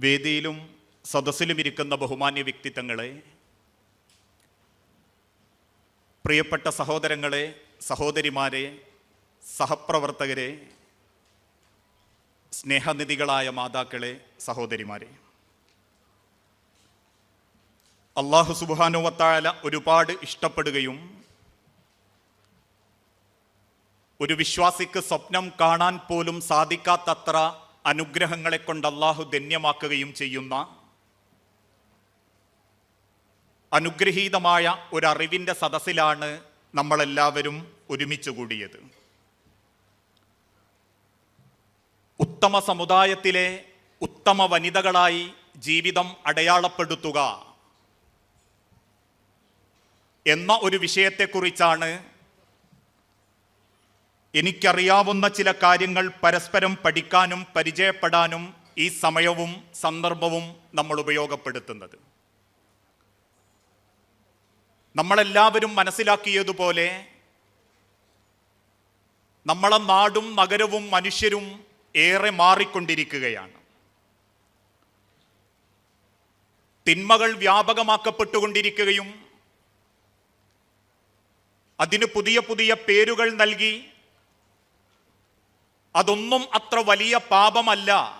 വേദിയിലും സദസ്സിലും ഇരിക്കുന്ന ബഹുമാന്യ വ്യക്തിത്വങ്ങളെ പ്രിയപ്പെട്ട സഹോദരങ്ങളെ സഹോദരിമാരെ സഹപ്രവർത്തകരെ സ്നേഹനിധികളായ മാതാക്കളെ സഹോദരിമാരെ. അള്ളാഹു സുബാനുവത്തായ ഒരുപാട് ഇഷ്ടപ്പെടുകയും ഒരു വിശ്വാസിക്ക് സ്വപ്നം കാണാൻ പോലും സാധിക്കാത്തത്ര അനുഗ്രഹങ്ങളെ കൊണ്ട് അള്ളാഹു ധന്യമാക്കുകയും ചെയ്യുന്ന അനുഗ്രഹീതമായ ഒരറിവിന്റെ സദസ്സിലാണ് നമ്മളെല്ലാവരും ഒരുമിച്ച് കൂടിയത്. ഉത്തമ സമുദായത്തിലെ ഉത്തമ വനിതകളായി ജീവിതം അടയാളപ്പെടുത്തുക എന്ന ഒരു വിഷയത്തെക്കുറിച്ചാണ് എനിക്കറിയാവുന്ന ചില കാര്യങ്ങൾ പരസ്പരം പഠിക്കാനും പരിചയപ്പെടാനും ഈ സമയവും സന്ദർഭവും നമ്മൾ ഉപയോഗപ്പെടുത്തുന്നത്. നമ്മളെല്ലാവരും മനസ്സിലാക്കിയതുപോലെ നമ്മളെ നാടും നഗരവും മനുഷ്യരും ഏറെ മാറിക്കൊണ്ടിരിക്കുകയാണ്. തിന്മകൾ വ്യാപകമാക്കപ്പെട്ടുകൊണ്ടിരിക്കുകയും അതിന് പുതിയ പുതിയ പേരുകൾ നൽകി അതൊന്നും അത്ര വലിയ പാപമല്ല.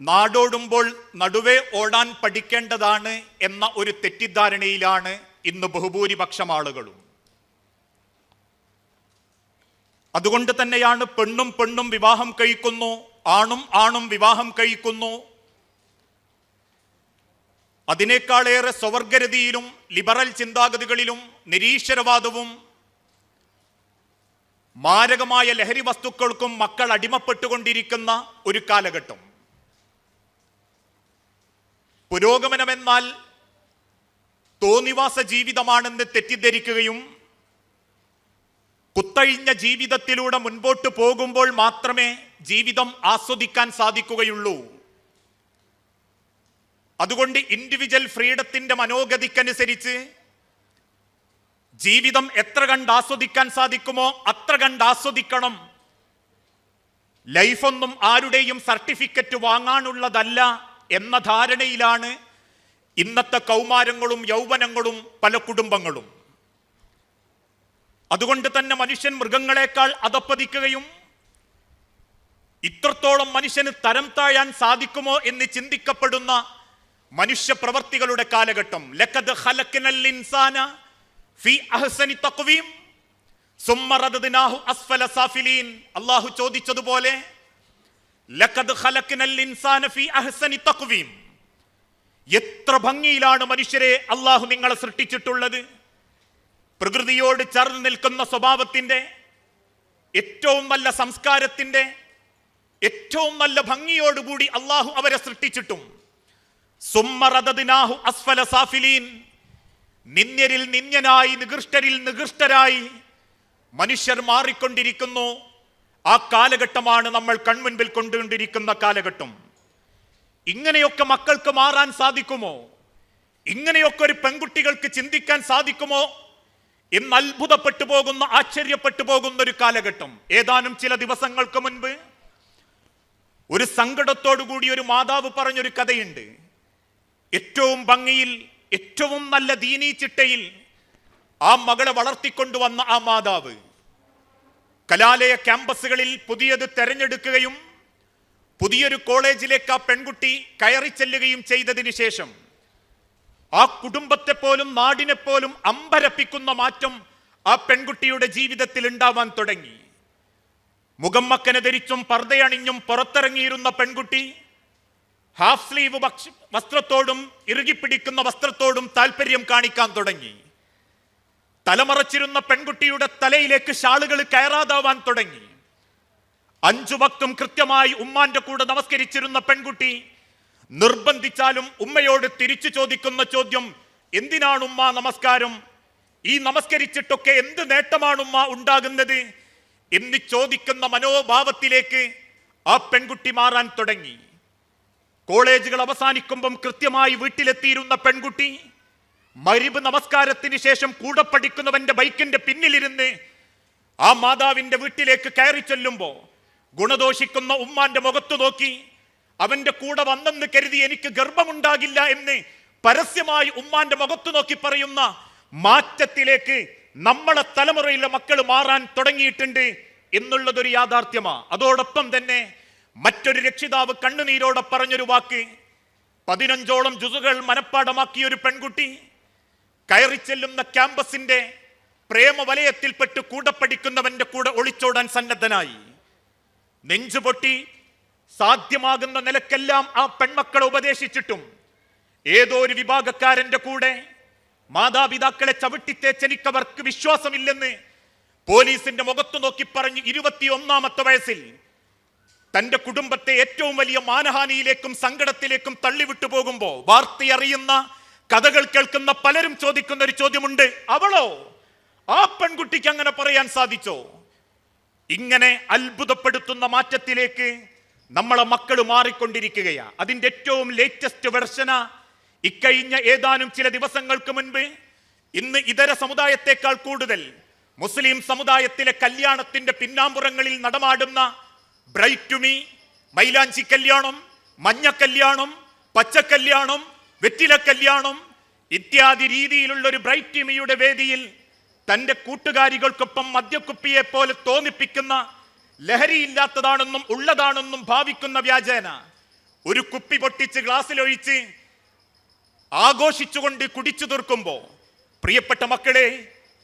നാടോടുമ്പോൾ നടുവേ ഓടാൻ പഠിക്കേണ്ടതാണ് എന്ന ഒരു തെറ്റിദ്ധാരണയിലാണ് ഇന്ന് ബഹുഭൂരിപക്ഷം ആളുകളും. അതുകൊണ്ട് തന്നെയാണ് പെണ്ണും പെണ്ണും വിവാഹം കഴിക്കുന്നു ആണും ആണും വിവാഹം കഴിക്കുന്നു. അതിനേക്കാളേറെ സ്വവർഗരതിയിലും ലിബറൽ ചിന്താഗതികളിലും നിരീശ്വരവാദവും മാരകമായ ലഹരി വസ്തുക്കൾക്കും മക്കൾ അടിമപ്പെട്ടുകൊണ്ടിരിക്കുന്ന ഒരു കാലഘട്ടം. പുരോഗമനമെന്നാൽ തോന്നിവാസ ജീവിതമാണെന്ന് തെറ്റിദ്ധരിക്കുകയും കുത്തഴിഞ്ഞ ജീവിതത്തിലൂടെ മുൻപോട്ട് പോകുമ്പോൾ മാത്രമേ ജീവിതം ആസ്വദിക്കാൻ സാധിക്കുകയുള്ളൂ. അതുകൊണ്ട് ഇൻഡിവിജ്വൽ ഫ്രീഡത്തിന്റെ മനോഗതിക്കനുസരിച്ച് ജീവിതം എത്ര കണ്ട് ആസ്വദിക്കാൻ സാധിക്കുമോ അത്ര കണ്ട് ആസ്വദിക്കണം. ലൈഫൊന്നും ആരുടെയും സർട്ടിഫിക്കറ്റ് വാങ്ങാനുള്ളതല്ല എന്ന ധാരണയിലാണ് ഇന്നത്തെ കൗമാരങ്ങളും യൗവനങ്ങളും പല കുടുംബങ്ങളും. അതുകൊണ്ട് തന്നെ മനുഷ്യൻ മൃഗങ്ങളെക്കാൾ അതപ്പതിക്കുകയും ഇത്രത്തോളം മനുഷ്യന് തരം താഴാൻ സാധിക്കുമോ എന്ന് ചിന്തിക്കപ്പെടുന്ന മനുഷ്യ പ്രവർത്തികളുടെ കാലഘട്ടം. ലക്കത് ഹലക്കിനൽ ഇൻസാന അല്ലാഹു ചോദിച്ചതുപോലെ എത്ര ഭംഗിയിലാണ് മനുഷ്യരെ അള്ളാഹു നിങ്ങളെ സൃഷ്ടിച്ചിട്ടുള്ളത്. പ്രകൃതിയോട് ചേർന്ന് നിൽക്കുന്ന സ്വഭാവത്തിന്റെ ഏറ്റവും നല്ല സംസ്കാരത്തിന്റെ ഏറ്റവും നല്ല ഭംഗിയോടുകൂടി അള്ളാഹു അവരെ സൃഷ്ടിച്ചിട്ടും. അസ്ഫല നിന്യരിൽ നിന്യനായി നികൃഷ്ടരിൽ നികൃഷ്ടരായി മനുഷ്യർ മാറിക്കൊണ്ടിരിക്കുന്നു. ആ കാലഘട്ടമാണ് നമ്മൾ കൺമുൻപിൽ കൊണ്ടുകൊണ്ടിരിക്കുന്ന കാലഘട്ടം. ഇങ്ങനെയൊക്കെ മക്കൾക്ക് മാറാൻ സാധിക്കുമോ? ഇങ്ങനെയൊക്കെ ഒരു പെൺകുട്ടികൾക്ക് ചിന്തിക്കാൻ സാധിക്കുമോ? എന്ന് അത്ഭുതപ്പെട്ടു പോകുന്ന ആശ്ചര്യപ്പെട്ടു പോകുന്ന ഒരു കാലഘട്ടം. ഏതാനും ചില ദിവസങ്ങൾക്ക് മുൻപ് ഒരു സങ്കടത്തോടു കൂടി ഒരു മാതാവ് പറഞ്ഞൊരു കഥയുണ്ട്. ഏറ്റവും ഭംഗിയിൽ ഏറ്റവും നല്ല ദീനീ ചിട്ടയിൽ ആ മകളെ വളർത്തിക്കൊണ്ടുവന്ന ആ മാതാവ് കലാലയ ക്യാമ്പസുകളിൽ പുതിയത് തെരഞ്ഞെടുക്കുകയും പുതിയൊരു കോളേജിലേക്ക് ആ പെൺകുട്ടി കയറി ചെല്ലുകയും ചെയ്തതിനു ശേഷം ആ കുടുംബത്തെ പോലും നാടിനെ പോലും അമ്പരപ്പിക്കുന്ന മാറ്റം ആ പെൺകുട്ടിയുടെ ജീവിതത്തിൽ ഉണ്ടാവാൻ തുടങ്ങി. മുഖം മക്കനെ ധരിച്ചും പർദ്ദയണിഞ്ഞും പുറത്തിറങ്ങിയിരുന്ന പെൺകുട്ടി ഹാഫ് സ്ലീവ് വസ്ത്രത്തോടും ഇറുകിപ്പിടിക്കുന്ന വസ്ത്രത്തോടും താല്പര്യം കാണിക്കാൻ തുടങ്ങി. തലമറച്ചിരുന്ന പെൺകുട്ടിയുടെ തലയിലേക്ക് ഷാളുകൾ കയറാതാവാൻ തുടങ്ങി. അഞ്ചു ഭക്തും കൃത്യമായി ഉമ്മാന്റെ കൂടെ നമസ്കരിച്ചിരുന്ന പെൺകുട്ടി നിർബന്ധിച്ചാലും ഉമ്മയോട് തിരിച്ചു ചോദിക്കുന്ന ചോദ്യം എന്തിനാണ് ഉമ്മ നമസ്കാരം? ഈ നമസ്കരിച്ചിട്ടൊക്കെ എന്ത് നേട്ടമാണ് ഉമ്മ ഉണ്ടാകുന്നത്? എന്ന് ചോദിക്കുന്ന മനോഭാവത്തിലേക്ക് ആ പെൺകുട്ടി മാറാൻ തുടങ്ങി. കോളേജുകൾ അവസാനിക്കുമ്പം കൃത്യമായി വീട്ടിലെത്തിയിരുന്ന പെൺകുട്ടി മരിബ് നമസ്കാരത്തിന് ശേഷം കൂടെ പഠിക്കുന്നവന്റെ ബൈക്കിന്റെ പിന്നിലിരുന്ന് ആ മാതാവിന്റെ വീട്ടിലേക്ക് കയറി ചെല്ലുമ്പോ ഗുണദോഷിക്കുന്ന ഉമ്മാന്റെ മുഖത്ത് നോക്കി അവന്റെ കൂടെ വന്നെന്ന് കരുതി എനിക്ക് ഗർഭമുണ്ടാകില്ല എന്ന് പരസ്യമായി ഉമ്മാന്റെ മുഖത്തു നോക്കി പറയുന്ന മാറ്റത്തിലേക്ക് നമ്മളെ തലമുറയിലെ മക്കൾ മാറാൻ തുടങ്ങിയിട്ടുണ്ട് എന്നുള്ളതൊരു യാഥാർത്ഥ്യമാണ് അതോടൊപ്പം തന്നെ മറ്റൊരു രക്ഷിതാവ് കണ്ണുനീരോടെ പറഞ്ഞൊരു വാക്ക്. പതിനഞ്ചോളം ജുസുകൾ മനഃപ്പാടമാക്കിയ ഒരു പെൺകുട്ടി കയറി ചെല്ലുന്ന ക്യാമ്പസിന്റെ പ്രേമവലയത്തിൽപ്പെട്ട് കൂടെ പഠിക്കുന്നവന്റെ കൂടെ ഒളിച്ചോടാൻ സന്നദ്ധനായി. നെഞ്ചുപൊട്ടി സാധ്യമാകുന്ന നിലക്കെല്ലാം ആ പെൺമക്കളെ ഉപദേശിച്ചിട്ടും ഏതോ ഒരു വിഭാഗക്കാരന്റെ കൂടെ മാതാപിതാക്കളെ ചവിട്ടിത്തേച്ചനിക്കവർക്ക് വിശ്വാസമില്ലെന്ന് പോലീസിന്റെ മുഖത്തു നോക്കി പറഞ്ഞ് ഇരുപത്തിയൊന്നാമത്തെ വയസ്സിൽ തന്റെ കുടുംബത്തെ ഏറ്റവും വലിയ മാനഹാനിയിലേക്കും സങ്കടത്തിലേക്കും തള്ളിവിട്ടു പോകുമ്പോൾ വാർത്തയറിയുന്ന കഥകൾ കേൾക്കുന്ന പലരും ചോദിക്കുന്ന ഒരു ചോദ്യമുണ്ട്. അവളോ? ആ പെൺകുട്ടിക്ക് അങ്ങനെ പറയാൻ സാധിച്ചോ? ഇങ്ങനെ അത്ഭുതപ്പെടുത്തുന്ന മാറ്റത്തിലേക്ക് നമ്മളെ മക്കൾ മാറിക്കൊണ്ടിരിക്കുകയാണ് അതിന്റെ ഏറ്റവും ലേറ്റസ്റ്റ് വെർഷന ഇക്കഴിഞ്ഞ ഏതാനും ചില ദിവസങ്ങൾക്ക് മുൻപ് ഇന്ന് ഇതര സമുദായത്തെക്കാൾ കൂടുതൽ മുസ്ലിം സമുദായത്തിലെ കല്യാണത്തിന്റെ പിന്നാമ്പുറങ്ങളിൽ നടമാടുന്ന ബ്രൈറ്റുമി മൈലാഞ്ചി കല്യാണം മഞ്ഞ കല്യാണം പച്ച കല്യാണം വെറ്റില കല്യാണം ഇത്യാദി രീതിയിലുള്ള ഒരു ബ്രൈറ്റുമിയുടെ വേദിയിൽ തന്റെ കൂട്ടുകാരികൾക്കൊപ്പം മദ്യക്കുപ്പിയെ പോലെ തോന്നിപ്പിക്കുന്ന ലഹരിയില്ലാത്തതാണെന്നും ഉള്ളതാണെന്നും ഭാവിക്കുന്ന വ്യാജേന ഒരു കുപ്പി പൊട്ടിച്ച് ഗ്ലാസ്സിലൊഴിച്ച് ആഘോഷിച്ചുകൊണ്ട് കുടിച്ചു തീർക്കുമ്പോൾ പ്രിയപ്പെട്ട മക്കളെ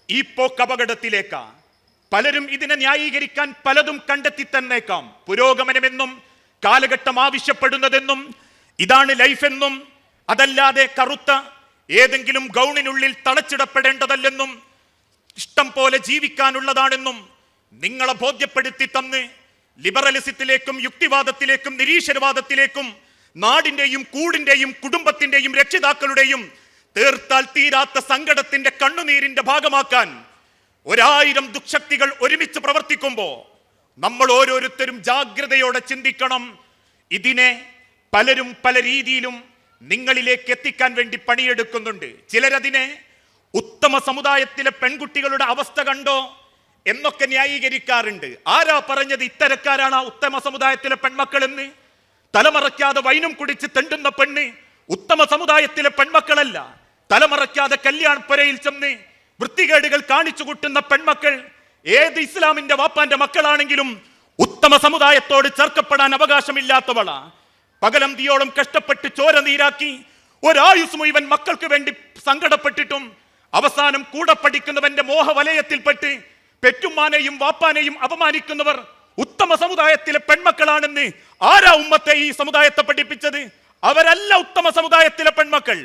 ഈ പോക്ക് അപകടത്തിലേക്കാ പലരും ഇതിനെ ന്യായീകരിക്കാൻ പലതും കണ്ടെത്തി തന്നേക്കാം പുരോഗമനമെന്നും കാലഘട്ടം ആവശ്യപ്പെടുന്നതെന്നും ഇതാണ് ലൈഫെന്നും അതല്ലാതെ കറുത്ത ഏതെങ്കിലും ഗൗണിനുള്ളിൽ തളച്ചിടപ്പെടേണ്ടതല്ലെന്നും ഇഷ്ടം പോലെ ജീവിക്കാനുള്ളതാണെന്നും നിങ്ങളെ ബോധ്യപ്പെടുത്തി തന്ന് ലിബറലിസത്തിലേക്കും യുക്തിവാദത്തിലേക്കും നിരീശ്വരവാദത്തിലേക്കും നാടിന്റെയും കൂടിന്റെയും കുടുംബത്തിന്റെയും രക്ഷിതാക്കളുടെയും തീർത്താൽ തീരാത്ത സങ്കടത്തിന്റെ കണ്ണുനീരിന്റെ ഭാഗമാക്കാൻ ഒരായിരം ദുഃശക്തികൾ ഒരുമിച്ച് പ്രവർത്തിക്കുമ്പോൾ നമ്മൾ ഓരോരുത്തരും ജാഗ്രതയോടെ ചിന്തിക്കണം. ഇതിനെ പലരും പല രീതിയിലും നിങ്ങളിലേക്ക് എത്തിക്കാൻ വേണ്ടി പണിയെടുക്കുന്നുണ്ട്. ചിലരതിനെ ഉത്തമ സമുദായത്തിലെ പെൺകുട്ടികളുടെ അവസ്ഥ കണ്ടോ എന്നൊക്കെ ന്യായീകരിക്കാറുണ്ട്. ആരാ പറഞ്ഞത് ഇത്തരക്കാരാണ് ആ ഉത്തമ സമുദായത്തിലെ പെൺമക്കൾ എന്ന് തലമറയ്ക്കാതെ വൈനും കുടിച്ച് തെണ്ടുന്ന പെണ്ണ് ഉത്തമ സമുദായത്തിലെ പെൺമക്കളല്ല. തലമറയ്ക്കാതെ കല്യാൺ പുരയിൽ ചെന്ന് വൃത്തികേടുകൾ കാണിച്ചു കൂട്ടുന്ന പെൺമക്കൾ ഏത് ഇസ്ലാമിന്റെ വാപ്പാന്റെ മക്കളാണെങ്കിലും ഉത്തമ സമുദായത്തോട് ചേർക്കപ്പെടാൻ അവകാശമില്ലാത്തവളാ. തീയോളം കഷ്ടപ്പെട്ട് ചോര നീരാക്കി ഒരായുസ് മുഴുവൻ മക്കൾക്ക് വേണ്ടി സങ്കടപ്പെട്ടിട്ടും അവസാനം കൂടെ പഠിക്കുന്നവന്റെ മോഹവലയത്തിൽപ്പെട്ട് പെറ്റുമ്മാനെയും വാപ്പാനെയും അപമാനിക്കുന്നവർ ഉത്തമ സമുദായത്തിലെ പെൺമക്കളാണെന്ന് ആരാ ഉമ്മത്തെ ഈ സമുദായത്തെ പഠിപ്പിച്ചത്? അവരല്ല ഉത്തമ സമുദായത്തിലെ പെൺമക്കൾ.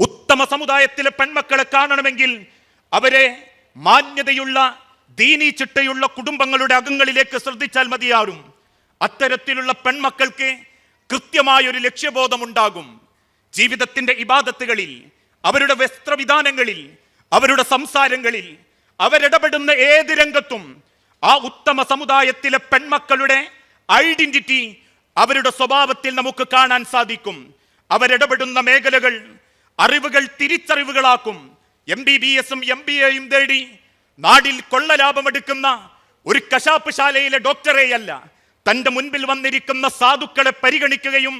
ഉത്തമ സമുദായത്തിലെ പെൺമക്കളെ കാണണമെങ്കിൽ അവരെ മാന്യതയുള്ള ദീനീ ചിട്ടയുള്ള കുടുംബങ്ങളുടെ അകങ്ങളിലേക്ക് ശ്രദ്ധിച്ചാൽ മതിയാകും അത്തരത്തിലുള്ള പെൺമക്കൾക്ക് കൃത്യമായൊരു ലക്ഷ്യബോധമുണ്ടാകും. ജീവിതത്തിന്റെ ഇബാദത്തുകളിൽ അവരുടെ വസ്ത്രവിധാനങ്ങളിൽ അവരുടെ സംസാരങ്ങളിൽ അവരിടപെടുന്ന ഏത് രംഗത്തും ആ ഉത്തമ സമുദായത്തിലെ പെൺമക്കളുടെ ഐഡന്റിറ്റി അവരുടെ സ്വഭാവത്തിൽ നമുക്ക് കാണാൻ സാധിക്കും. അവരിടപെടുന്ന മേഖലകൾ അറിവുകൾ തിരിച്ചറിവുകളാക്കും. എം ബി ബി എസും എം ബി എയും തേടി നാടിൽ കൊള്ള ലാഭമെടുക്കുന്ന ഒരു കശാപ്പ് ശാലയിലെ ഡോക്ടറെയല്ല തന്റെ മുൻപിൽ വന്നിരിക്കുന്ന സാധുക്കളെ പരിഗണിക്കുകയും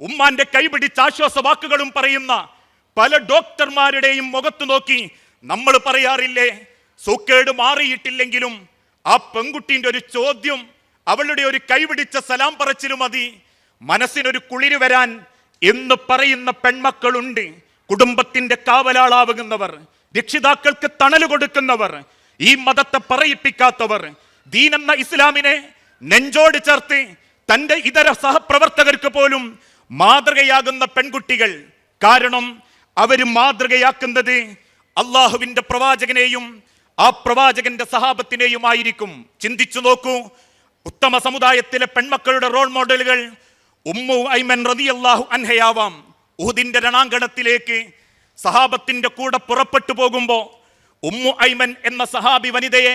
ഉമ്മാന്റെ കൈപിടിച്ച് ആശ്വാസ വാക്കുകളും പറയുന്ന പല ഡോക്ടർമാരുടെയും മുഖത്തു നോക്കി നമ്മൾ പറയാറില്ലേ സൂക്കേട് മാറിയിട്ടില്ലെങ്കിലും ആ പെൺകുട്ടിന്റെ ഒരു ചോദ്യം അവളുടെ ഒരു കൈപിടിച്ച സലാം പറച്ചിലും മതി. മനസ്സിനൊരു കുളിര് വരാൻ എന്ന് പറയുന്ന പെൺമക്കളുണ്ട്. കുടുംബത്തിന്റെ കാവലാളാവുന്നവർ രക്ഷിതാക്കൾക്ക് തണൽ കൊടുക്കുന്നവർ ഈ മതത്തെ പറയിപ്പിക്കാത്തവർ ദീനെന്ന ഇസ്ലാമിനെ നെഞ്ചോട് ചേർത്ത് തന്റെ ഇതര സഹപ്രവർത്തകർക്ക് പോലും മാതൃകയാകുന്ന പെൺകുട്ടികൾ. കാരണം അവർ മാതൃകയാക്കുന്നത് അള്ളാഹുവിന്റെ പ്രവാചകനെയും ആ പ്രവാചകന്റെ സഹാബത്തിനെയുമായിരിക്കും. ചിന്തിച്ചു നോക്കൂ ഉത്തമ സമുദായത്തിലെ പെൺമക്കളുടെ റോൾ മോഡലുകൾ ഉമ്മു ഐമൻ റതിയല്ലാഹു അൻഹയാവാം. ഉഹുദിന്റെ രണാങ്കണത്തിലേക്ക് സഹാബത്തിന്റെ കൂടെ പുറപ്പെട്ടു പോകുമ്പോൾ ഉമ്മു ഐമൻ എന്ന സഹാബി വനിതയെ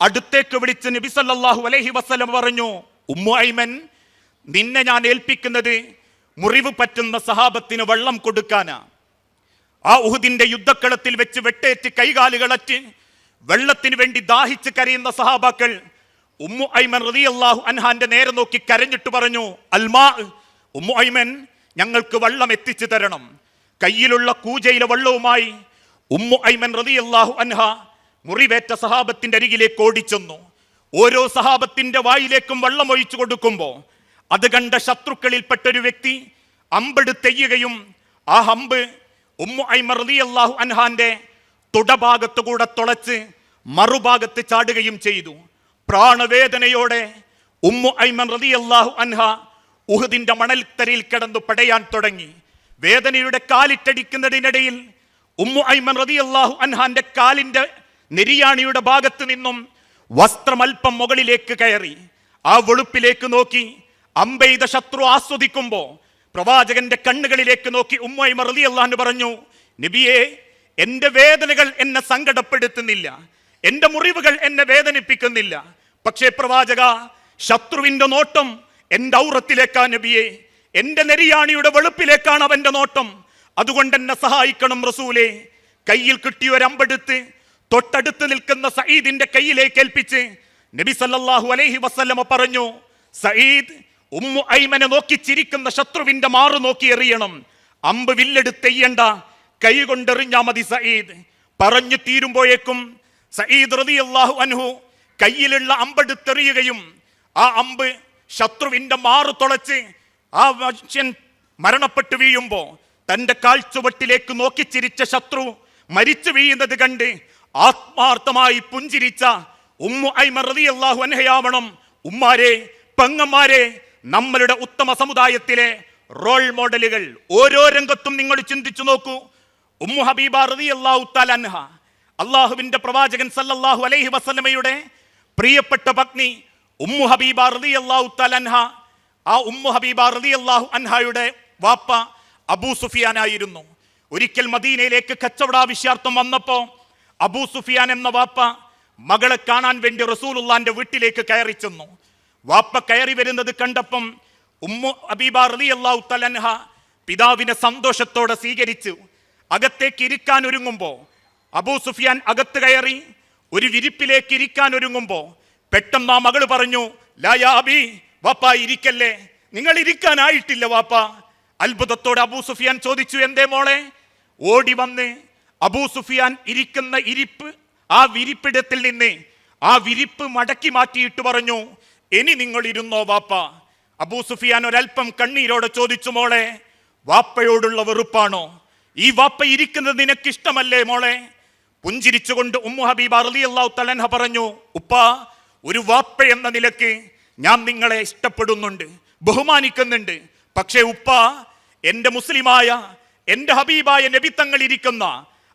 അടുത്തേക്ക് വിളിച്ച് നബി സല്ലല്ലാഹു അലൈഹി വസല്ലം പറഞ്ഞു ഉമ്മു ഐമൻ നിന്നെ ഞാൻ ഏൽപ്പിക്കുന്നത് മുറിവ് പറ്റുന്ന സഹാബത്തിന് വെള്ളം കൊടുക്കാനാ. ആ ഉഹുദിന്റെ യുദ്ധക്കളത്തിൽ വെച്ച് വെട്ടേറ്റ് കൈകാലുകളറ്റ് വെള്ളത്തിന് വേണ്ടി ദാഹിച്ച് കരയുന്ന സഹാബാക്കൾ ഉമ്മു ഐമൻ റളിയല്ലാഹു അൻഹാന്റെ നേരെ നോക്കി കരഞ്ഞിട്ട് പറഞ്ഞു അൽമാ ഉമ്മു ഐമൻ ഞങ്ങൾക്ക് വള്ളം എത്തിച്ചു തരണം. കയ്യിലുള്ള കൂജയിലെ വള്ളവുമായി ഉമ്മു ഐമൻ റളിയല്ലാഹു അൻഹ മുറിവേറ്റ സഹാബത്തിന്റെ അരികിലേക്ക് ഓടിച്ചെന്നു. ഓരോ സഹാബത്തിന്റെ വായിലേക്കും വള്ളം ഒഴിച്ചു കൊടുക്കുമ്പോൾ അത് കണ്ട ശത്രുക്കളിൽപ്പെട്ട ഒരു വ്യക്തി അമ്പെടുത്തെയ്യുകയും ആ ഹമ്പ് ഉമ്മു ഐമർ റളിയല്ലാഹു അൻഹാന്റെ തുടഭാഗത്തു കൂടെ തുളച്ച് മറുഭാഗത്ത് ചാടുകയും ചെയ്തു. പ്രാണവേദനയോടെ ഉമ്മു ഐമൻ റളിയല്ലാഹു അൻഹ ഉഹദിന്റെ മണൽത്തരയിൽ കിടന്നു പടയാൻ തുടങ്ങി. വേദനയുടെ കാലിട്ടടിക്കുന്നതിനിടയിൽ ഉമ്മു ഐമൻ റളിയല്ലാഹു അൻഹാന്റെ കാലിന്റെ നെരിയാണിയുടെ ഭാഗത്ത് നിന്നും വസ്ത്രമൽപ്പം മുകളിലേക്ക് കയറി. ആ വെളുപ്പിലേക്ക് നോക്കി അമ്പെയ്ത ശത്രു ആസ്വദിക്കുമ്പോൾ പ്രവാചകന്റെ കണ്ണുകളിലേക്ക് നോക്കി ഉമ്മൈമ റളിയല്ലാഹു പറഞ്ഞു നബിയെ എന്റെ വേദനകൾ എന്നെ സങ്കടപ്പെടുത്തുന്നില്ല. എന്റെ മുറിവുകൾ എന്നെ വേദനിപ്പിക്കുന്നില്ല. പക്ഷേ പ്രവാചക ശത്രുവിന്റെ നോട്ടം എന്റെ ഔറത്തിലേക്കാ നബിയെ എന്റെ നെരിയാണിയുടെ വെളുപ്പിലേക്കാണ് അവന്റെ നോട്ടം. അതുകൊണ്ട് എന്നെ സഹായിക്കണം റസൂലെ. കയ്യിൽ കിട്ടിയ ഒരമ്പെടുത്ത് തൊട്ടടുത്ത് നിൽക്കുന്ന സയ്യിദിന്റെ കയ്യിലേക്ക് ഏൽപ്പിച്ച് നബി സല്ലല്ലാഹു അലൈഹി വസല്ലമ പറഞ്ഞു സയ്യിദ് ഉമ്മു ഐമനെ നോക്കി ചിരിക്കുന്ന ശത്രുവിന്റെ മാറു നോക്കി എറിയണം. അമ്പ് വില്ലെടുത്തെയ്യണ്ട കൈ കൊണ്ടെറിഞ്ഞാ മതി സയ്യിദ് പറഞ്ഞു തീരുമ്പോഴേക്കും സയ്യിദ് റളിയല്ലാഹു അൻഹു കയ്യിലുള്ള അമ്പെടുത്തെറിയുകയും ആ അമ്പ് ശത്രുവിന്റെ മാറു തുളച്ച് ആ മനുഷ്യൻ മരണപ്പെട്ടു വീഴുമ്പോൾ തന്റെ കാൽച്ചുവട്ടിലേക്ക് നോക്കി ചിരിച്ച ശത്രു മരിച്ചു വീഴുന്നത് കണ്ട് ആത്മാർത്ഥമായി പുഞ്ചിരിച്ച ഉമ്മു ഐമർ റളിയല്ലാഹു അൻഹയാവണം. ഉമ്മാരെ പെങ്ങന്മാരെ നമ്മളുടെ ഉത്തമ സമുദായത്തിലെ റോൾ മോഡലുകൾ ഓരോ രംഗത്തും നിങ്ങൾ ചിന്തിച്ചു നോക്കൂ. ഉമ്മു ഹബീബ റളിയല്ലാഹു തആല അൻഹ അള്ളാഹുവിന്റെ പ്രവാചകൻ സല്ലല്ലാഹു അലൈഹി വസല്ലമയുടെ പ്രിയപ്പെട്ട പത്നി ഉമ്മു ഹബീബ റളിയല്ലാഹു അള്ളാഹു തലൻഹ ആ ഉമ്മു ഹബീബ റളിയല്ലാഹു അൻഹയുടെ വാപ്പ അബൂ സുഫിയാനായിരുന്നു. ഒരിക്കൽ മദീനയിലേക്ക് കച്ചവടാവശ്യാർത്ഥം വന്നപ്പോൾ അബൂ സുഫിയാൻ എന്ന വാപ്പ മകളെ കാണാൻ വേണ്ടി റസൂലുള്ളാന്റെ വീട്ടിലേക്ക് കയറി ചെന്നു. വാപ്പ കയറി വരുന്നത് കണ്ടപ്പം ഉമ്മു അബീബ റളിയല്ലാഹു അള്ളാഹു തലൻഹ പിതാവിനെ സന്തോഷത്തോടെ സ്വീകരിച്ചു അകത്തേക്ക് ഇരിക്കാൻ ഒരുങ്ങുമ്പോൾ അബൂ സുഫിയാൻ അകത്ത് കയറി ഒരു വിരിപ്പിലേക്ക് ഇരിക്കാൻ ഒരുങ്ങുമ്പോ പെട്ടെന്ന് ആ മകൾ പറഞ്ഞു ലായാബി വാപ്പ ഇരിക്കല്ലേ? നിങ്ങൾ ഇരിക്കാനായിട്ടില്ല വാപ്പ. അത്ഭുതത്തോടെ അബൂ സുഫിയാൻ ചോദിച്ചു എന്തേ മോളെ? ഓടി വന്ന് അബൂ സുഫിയാൻ ഇരിക്കുന്ന ഇരിപ്പ് ആ വിരിപ്പിടത്തിൽ നിന്ന് ആ വിരിപ്പ് മടക്കി മാറ്റിയിട്ട് പറഞ്ഞു ഇനി നിങ്ങൾ ഇരുന്നോ വാപ്പ? അബൂ സുഫിയാൻ ഒരൽപ്പം കണ്ണീരോടെ ചോദിച്ചു മോളെ വാപ്പയോടുള്ള വെറുപ്പാണോ? ഈ വാപ്പ ഇരിക്കുന്നത് നിനക്കിഷ്ടമല്ലേ മോളെ? പുഞ്ചിരിച്ചുകൊണ്ട് ഉമ്മു ഹബീബ തലൻഹ പറഞ്ഞു ഉപ്പ ഒരു വാപ്പ എന്ന നിലയ്ക്ക് ഞാൻ നിങ്ങളെ ഇഷ്ടപ്പെടുന്നുണ്ട് ബഹുമാനിക്കുന്നുണ്ട്. പക്ഷേ ഉപ്പ എന്റെ മുസ്ലിമായ എന്റെ ഹബീബായ നബിത്തങ്ങൾ ഇരിക്കുന്ന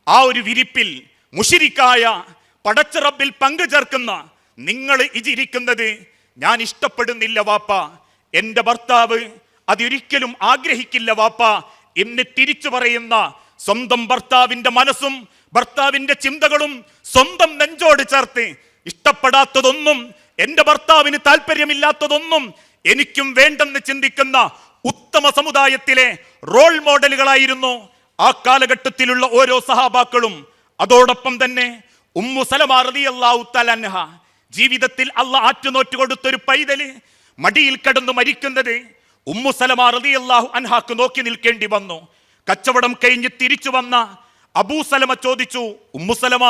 ആ ഒരു വിരിപ്പിൽ മുഷിരിക്കായ പടച്ചിറപ്പിൽ പങ്കു ചേർക്കുന്ന നിങ്ങൾ ഇരിക്കുന്നത് ഞാൻ ഇഷ്ടപ്പെടുന്നില്ല വാപ്പ. എന്റെ ഭർത്താവ് അതൊരിക്കലും ആഗ്രഹിക്കില്ല വാപ്പ. എന്ന് തിരിച്ചു പറയുന്ന സ്വന്തം ഭർത്താവിന്റെ മനസ്സും ഭർത്താവിന്റെ ചിന്തകളും സ്വന്തം നെഞ്ചോട് ചേർത്ത് ഇഷ്ടപ്പെടാത്തതൊന്നും എന്റെ ഭർത്താവിന് താല്പര്യമില്ലാത്തതൊന്നും എനിക്കും വേണ്ടെന്ന് ചിന്തിക്കുന്ന ഉത്തമ സമുദായത്തിലെ റോൾ മോഡലുകളായിരുന്നു ആ കാലഘട്ടത്തിലുള്ള ഓരോ സഹാബാക്കളും. അതോടൊപ്പം തന്നെ ഉമ്മു സലമാ റളിയല്ലാഹു അള്ളാഹു അൻഹ ജീവിതത്തിൽ അല്ല ആറ്റുനോറ്റ് കൊടുത്തൊരു പൈതൽ മടിയിൽ കടന്നു മരിക്കുന്നത് ഉമ്മു സലമാ അള്ളാഹു അൻഹാക്ക് നോക്കി നിൽക്കേണ്ടി വന്നു. കച്ചവടം കഴിഞ്ഞ് തിരിച്ചു വന്ന അബൂ സലമ ചോദിച്ചു ഉമ്മു സലമ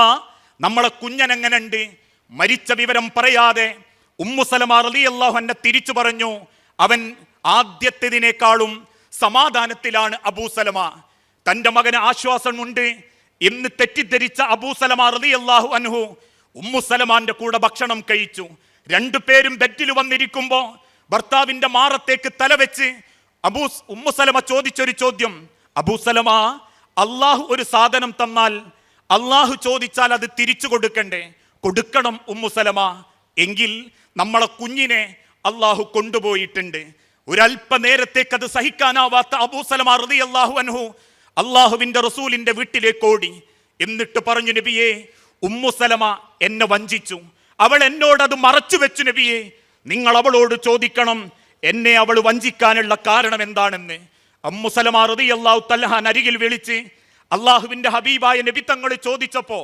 നമ്മളെ കുഞ്ഞനെങ്ങനുണ്ട് മരിച്ച വിവരം പറയാതെ ഉമ്മു സലമ അള്ളാഹു എന്നെ തിരിച്ചു പറഞ്ഞു അവൻ ആദ്യത്തേതിനേക്കാളും സമാധാനത്തിലാണ് അബൂസലമ തന്റെ മകന് ആശ്വാസമുണ്ട്. എന്ന് തെറ്റിദ്ധരിച്ച അബൂ സലമ അള്ളാഹു അൻഹു ഉമ്മുസലമാന്റെ കൂടെ ഭക്ഷണം കഴിച്ചു. രണ്ടു രണ്ടുപേരും ബെറ്റിൽ വന്നിരിക്കുമ്പോ ഭർത്താവിന്റെ മാറത്തേക്ക് തലവെച്ച് അബൂസ് ഉമ്മുസലമ ചോദിച്ചൊരു ചോദ്യം. അബൂസലമ അള്ളാഹു ഒരു സാധനം തന്നാൽ അള്ളാഹു ചോദിച്ചാൽ അത് തിരിച്ചു കൊടുക്കണ്ടേ? കൊടുക്കണം ഉമ്മുസലമ എങ്കിൽ നമ്മളെ കുഞ്ഞിനെ അള്ളാഹു കൊണ്ടുപോയിട്ടുണ്ട്. ഒരല്പ നേരത്തേക്ക് അത് സഹിക്കാനാവാത്ത അബൂസലമ റതി അള്ളാഹു അൻഹു അള്ളാഹുവിന്റെ റസൂലിന്റെ വീട്ടിലേക്ക് ഓടി. എന്നിട്ട് പറഞ്ഞു നബിയേ ഉമ്മുസലമ എന്നെ വഞ്ചിച്ചു. അവൾ എന്നോട് അത് മറച്ചു വെച്ചു നബിയെ. നിങ്ങൾ അവളോട് ചോദിക്കണം എന്നെ അവൾ വഞ്ചിക്കാനുള്ള കാരണം എന്താണെന്ന്. അമ്മുസലമ റതി അള്ളാഹു തല്ലഹാൻ അരികിൽ വിളിച്ച് അള്ളാഹുവിന്റെ ഹബീബായ നബി തങ്ങൾ ചോദിച്ചപ്പോ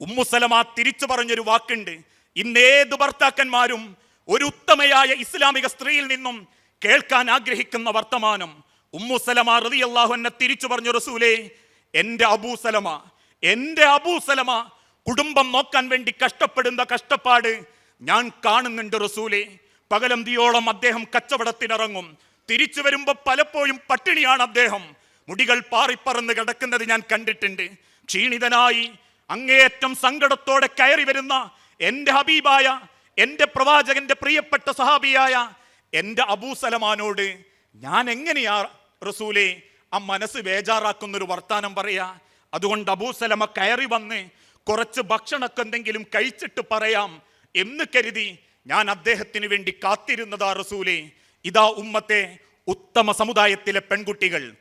ഉമ്മു സലമ തിരിച്ചു പറഞ്ഞൊരു വാക്കുണ്ട്. ഇന്നേത് ഭർത്താക്കന്മാരും ഒരു ഉത്തമയായ ഇസ്ലാമിക സ്ത്രീയിൽ നിന്നും കേൾക്കാൻ ആഗ്രഹിക്കുന്ന വർത്തമാനം. ഉമ്മുസലമ റളിയല്ലാഹു എന്നെ തിരിച്ചു പറഞ്ഞു റസൂലേ എന്റെ അബൂസലമ എന്റെ അബൂസലമ കുടുംബം നോക്കാൻ വേണ്ടി കഷ്ടപ്പെടുന്ന കഷ്ടപ്പാട് ഞാൻ കാണുന്നുണ്ട് റസൂലേ. പകലന്തിയോളം അദ്ദേഹം കച്ചവടത്തിനിറങ്ങും. തിരിച്ചു വരുമ്പോൾ പലപ്പോഴും പട്ടിണിയാണ് അദ്ദേഹം. മുടികൾ പാറിപ്പറന്ന് കിടക്കുന്നത് ഞാൻ കണ്ടിട്ടുണ്ട്. ക്ഷീണിതനായി അങ്ങേയറ്റം സങ്കടത്തോടെ കയറി വരുന്ന എന്റെ ഹബീബായ എന്റെ പ്രവാചകന്റെ പ്രിയപ്പെട്ട സഹാബിയായ എന്റെ അബൂസലമാനോട് ഞാൻ എങ്ങനെയാ റസൂലെ ആ മനസ്സ് ബേജാറാക്കുന്നൊരു വർത്താനം പറയാ? അതുകൊണ്ട് അബൂസലമ കയറി വന്ന് കുറച്ച് ഭക്ഷണമൊക്കെ എന്തെങ്കിലും കഴിച്ചിട്ട് പറയാം എന്ന് കരുതി ഞാൻ അദ്ദേഹത്തിന് വേണ്ടി കാത്തിരുന്നതാ റസൂലെ. ഇതാ ഉമ്മത്തെ ഉത്തമ സമുദായത്തിലെ പെൺകുട്ടികൾ.